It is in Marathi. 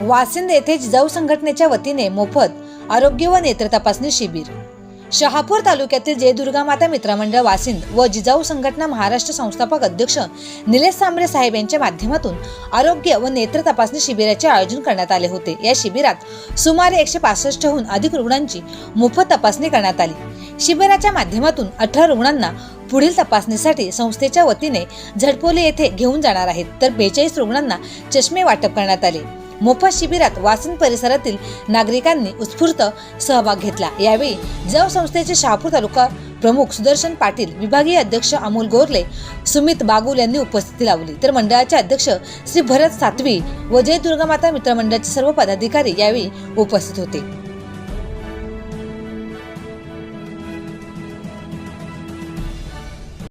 वासिंद येथे जिजाऊ संघटनेच्या वतीने मोफत आरोग्य व नेत्र तपासणी शिबिर. शहापूर तालुक्यातील जय दुर्गा माता मित्रमंडळ वासिंद व जिजाऊ संघटना महाराष्ट्र संस्थापक अध्यक्ष निलेश सांबरे साहेब यांच्या माध्यमातून आरोग्य व नेत्र तपासणी शिबिराचे आयोजन करण्यात आले होते. या शिबिरात सुमारे एकशे पासष्टहून अधिक रुग्णांची मोफत तपासणी करण्यात आली. शिबिराच्या माध्यमातून अठरा रुग्णांना पुढील तपासणीसाठी संस्थेच्या वतीने झडपोली येथे घेऊन जाणार आहेत. तर बेचाळीस रुग्णांना चष्मे वाटप करण्यात आले. मोफत शिबिरात वासन परिसरातील नागरिकांनी उत्स्फूर्त सहभाग घेतला. यावेळी जव संस्थेचे शहापूर तालुका प्रमुख सुदर्शन पाटील विभागीय अध्यक्ष अमोल गोरले सुमित बागुल यांनी उपस्थिती लावली. तर मंडळाचे अध्यक्ष श्री भरत सातवी व जय दुर्गामाता मित्रमंडळाचे सर्व पदाधिकारी यावेळी उपस्थित होते.